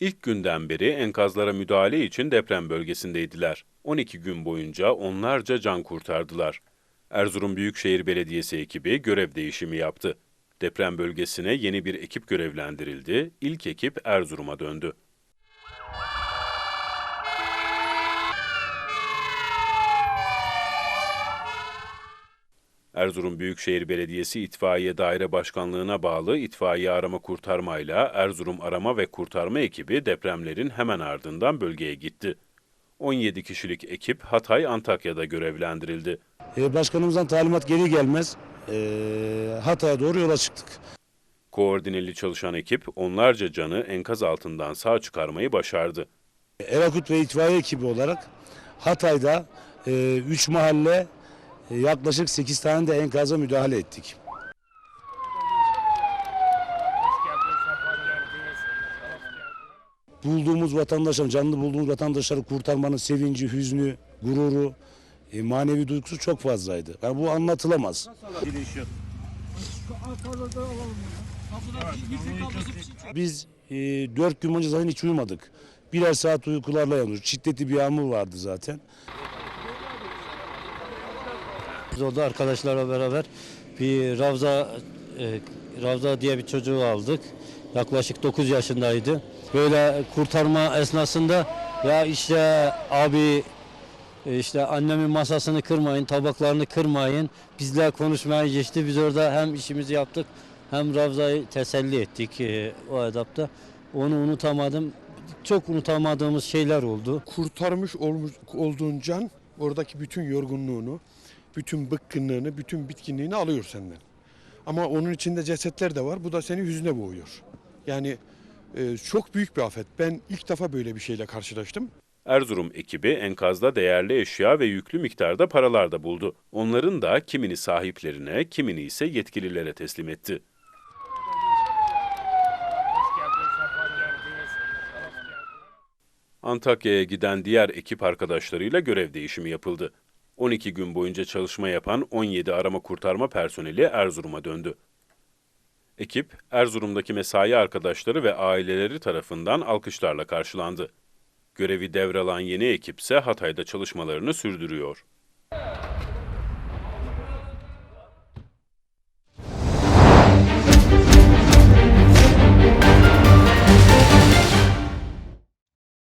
İlk günden beri enkazlara müdahale için deprem bölgesindeydiler. 12 gün boyunca onlarca can kurtardılar. Erzurum Büyükşehir Belediyesi ekibi görev değişimi yaptı. Deprem bölgesine yeni bir ekip görevlendirildi. İlk ekip Erzurum'a döndü. Erzurum Büyükşehir Belediyesi İtfaiye Daire Başkanlığı'na bağlı İtfaiye Arama Kurtarmayla Erzurum Arama ve Kurtarma ekibi depremlerin hemen ardından bölgeye gitti. 17 kişilik ekip Hatay Antakya'da görevlendirildi. E, Başkanımızdan talimat geri gelmez e, Hatay'a doğru yola çıktık. Koordineli çalışan ekip onlarca canı enkaz altından sağ çıkarmayı başardı. Erakut ve itfaiye ekibi olarak Hatay'da 3 mahalle e, yaklaşık 8 tane de enkaza müdahale ettik. Bulduğumuz vatandaşlar, canlı bulduğumuz vatandaşları kurtarmanın sevinci, hüznü, gururu, e, manevi duygusu çok fazlaydı. Yani bu anlatılamaz. Biz e, 4 gün boyunca zaten hiç uyumadık. Birer saat uykularla yanıyoruz. Şiddetli bir yağmur vardı zaten. Orada arkadaşlarla beraber bir Ravza e, Ravza diye bir çocuğu aldık. Yaklaşık 9 yaşındaydı. Böyle kurtarma esnasında ya işte abi e, işte annemin masasını kırmayın, tabaklarını kırmayın. Bizler konuşmaya geçti. Biz orada hem işimizi yaptık hem Ravza'yı teselli ettik e, o etapta. Onu unutamadım. Çok unutamadığımız şeyler oldu. kurtarmış olmuş, olduğun can oradaki bütün yorgunluğunu, bütün bıkkınlığını, bütün bitkinliğini alıyor senden. Ama onun içinde cesetler de var. Bu da seni hüzne boğuyor. Yani e, çok büyük bir afet. Ben ilk defa böyle bir şeyle karşılaştım. Erzurum ekibi enkazda değerli eşya ve yüklü miktarda paralar da buldu. Onların da kimini sahiplerine, kimini ise yetkililere teslim etti. Antakya'ya giden diğer ekip arkadaşlarıyla görev değişimi yapıldı. 12 gün boyunca çalışma yapan 17 arama kurtarma personeli Erzurum'a döndü. Ekip, Erzurum'daki mesai arkadaşları ve aileleri tarafından alkışlarla karşılandı. Görevi devralan yeni ekipse Hatay'da çalışmalarını sürdürüyor.